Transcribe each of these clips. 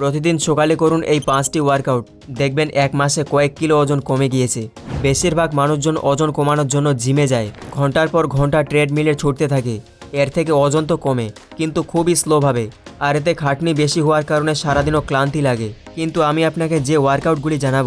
প্রতিদিন সকালে করুন এই পাঁচটি ওয়ার্কআউট দেখবেন এক মাসে কয়েক কিলো ওজন কমে গিয়েছে। বেশিরভাগ মানুষজন ওজন কমানোর জন্য জিমে যায়। ঘণ্টার পর ঘণ্টা ট্রেডমিলে ছুটতে থাকে। এর থেকে ওজন তো কমে, কিন্তু খুবই স্লোভাবে আর এতে খাটনি বেশি হওয়ার কারণে সারাদিনও ক্লান্তি লাগে। কিন্তু আমি আপনাকে যে ওয়ার্কআউটগুলি জানাব,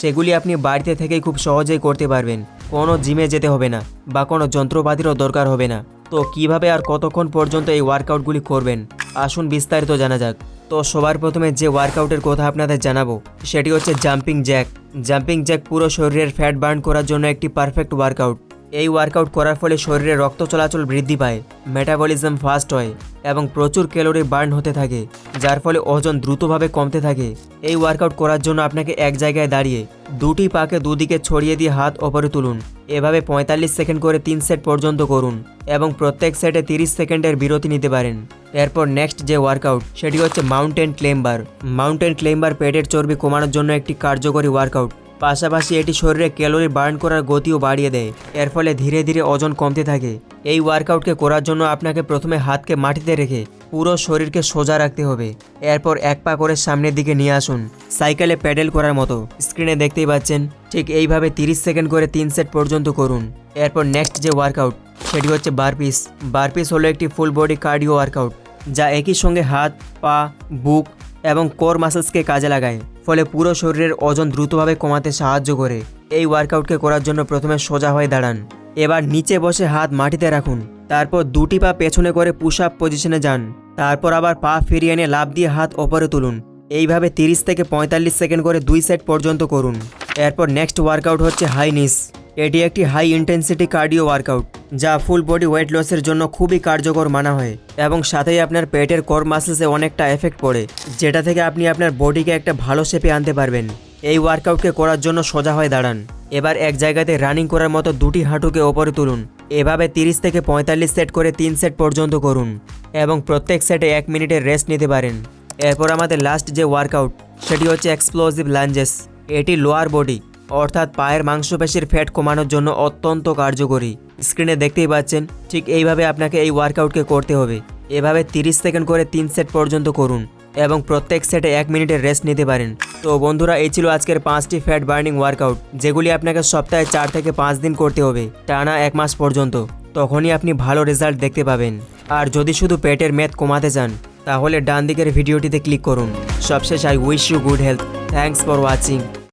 সেগুলি আপনি বাড়িতে থেকেই খুব সহজেই করতে পারবেন। কোনো জিমে যেতে হবে না, বা কোনো যন্ত্রপাতিরও দরকার হবে না। তো কীভাবে আর কতক্ষণ পর্যন্ত এই ওয়ার্কআউটগুলি করবেন? আসুন বিস্তারিত জানা যাক। তো সবার প্রথমে যে ওয়ার্কআউটের কথা আপনাদের জানাব, সেটি হচ্ছে জাম্পিং জ্যাক জাম্পিং জ্যাক পুরো শরীরের ফ্যাট বার্ন করার জন্য একটি পারফেক্ট ওয়ার্কআউট এই ওয়ার্কআউট করার ফলে শরীরে রক্ত চলাচল বৃদ্ধি পায় মেটাবলিজম ফাস্ট হয় এবং প্রচুর ক্যালোরি বার্ন হতে থাকে, যার ফলে ওজন দ্রুতভাবে কমতে থাকে। এই ওয়ার্কআউট করার জন্য আপনাকে এক জায়গায় দাঁড়িয়ে দুটি পাকে দুদিকে ছড়িয়ে দিয়ে হাত ওপরে তুলুন। এভাবে পঁয়তাল্লিশ সেকেন্ড করে তিন সেট পর্যন্ত করুন এবং প্রত্যেক সেটে তিরিশ সেকেন্ডের বিরতি নিতে পারেন। এরপর নেক্সট যে ওয়ার্কআউট, সেটি হচ্ছে মাউন্টেন ক্লেম্বার মাউন্টেন ক্লেম্বার পেটের চর্বি কমানোর জন্য একটি কার্যকরী ওয়ার্কআউট। পাশাপাশি এটি শরীরে ক্যালোরি বার্ন করার গতিও বাড়িয়ে দেয়। এর ফলে ধীরে ধীরে ওজন কমতে থাকে। এই ওয়ার্কআউটকে করার জন্য আপনাকে প্রথমে হাতকে মাটিতে রেখে পুরো শরীরকে সোজা রাখতে হবে। এরপর এক পা করে সামনের দিকে নিয়ে আসুন। সাইকেলে প্যাডেল করার মতো। স্ক্রিনে দেখতেই পাচ্ছেন, ঠিক এইভাবে তিরিশ সেকেন্ড করে তিন সেট পর্যন্ত করুন। এরপর নেক্সট যে ওয়ার্কআউট, সেটি হচ্ছে বারপিস বারপিস হলো একটি ফুল বডি কার্ডিও ওয়ার্কআউট, যা একই সঙ্গে হাত, পা, বুক এবং কোর মাসেলসকে কাজে লাগায়, ফলে পুরো শরীরের ওজন দ্রুতভাবে কমাতে সাহায্য করে। এই ওয়ার্কআউটকে করার জন্য প্রথমে সোজা হয়ে দাঁড়ান। এবার নিচে বসে হাত মাটিতে রাখুন। তারপর দুটি পা পেছনে করে পুশ আপ পজিশনে যান। তারপর আবার পা ফিরিয়ে এনে লাভ দিয়ে হাত ওপরে তুলুন। এইভাবে তিরিশ থেকে পঁয়তাল্লিশ সেকেন্ড করে দুই সেট পর্যন্ত করুন। এরপর নেক্সট ওয়ার্কআউট হচ্ছে হাই নিস এটি একটি হাই ইন্টেন্সিটি কার্ডিও ওয়ার্কআউট যা ফুল বডি ওয়েট লসের জন্য খুবই কার্যকর মানা হয়, এবং সাথেই আপনার পেটের কর মাসেলসে অনেকটা এফেক্ট পড়ে, যেটা থেকে আপনি আপনার বডিকে একটা ভালো শেপে আনতে পারবেন। এই ওয়ার্কআউটকে করার জন্য সোজা হয়ে দাঁড়ান। এবার এক জায়গাতে রানিং করার মতো দুটি হাঁটুকে ওপরে তুলুন। এভাবে তিরিশ থেকে পঁয়তাল্লিশ সেট করে তিন সেট পর্যন্ত করুন, এবং প্রত্যেক সেটে এক মিনিটের রেস্ট নিতে পারেন। এরপর আমাদের লাস্ট যে ওয়ার্কআউট সেটি হচ্ছে এক্সপ্লোসিভ লাঞ্জেস এটি লোয়ার বডি অর্থাৎ পায়ের মাংসপেশির ফ্যাট কমানোর জন্য অত্যন্ত কার্যকরী। স্ক্রিনে দেখতেই পাচ্ছেন, ঠিক এইভাবে আপনাকে এই ওয়ার্কআউটকে করতে হবে। এভাবে তিরিশ সেকেন্ড করে তিন সেট পর্যন্ত করুন এবং প্রত্যেক সেটে এক মিনিটের রেস্ট নিতে পারেন। তো বন্ধুরা, এই ছিল আজকের পাঁচটি ফ্যাট বার্নিং ওয়ার্কআউট, যেগুলি আপনাকে সপ্তাহে চার থেকে পাঁচ দিন করতে হবে, টানা এক মাস পর্যন্ত। তখনই আপনি ভালো রেজাল্ট দেখতে পাবেন। আর যদি শুধু পেটের মেদ কমাতে চান, তাহলে ডান দিকের ভিডিওটিতে ক্লিক করুন। সবশেষ I wish you good health. Thanks for watching.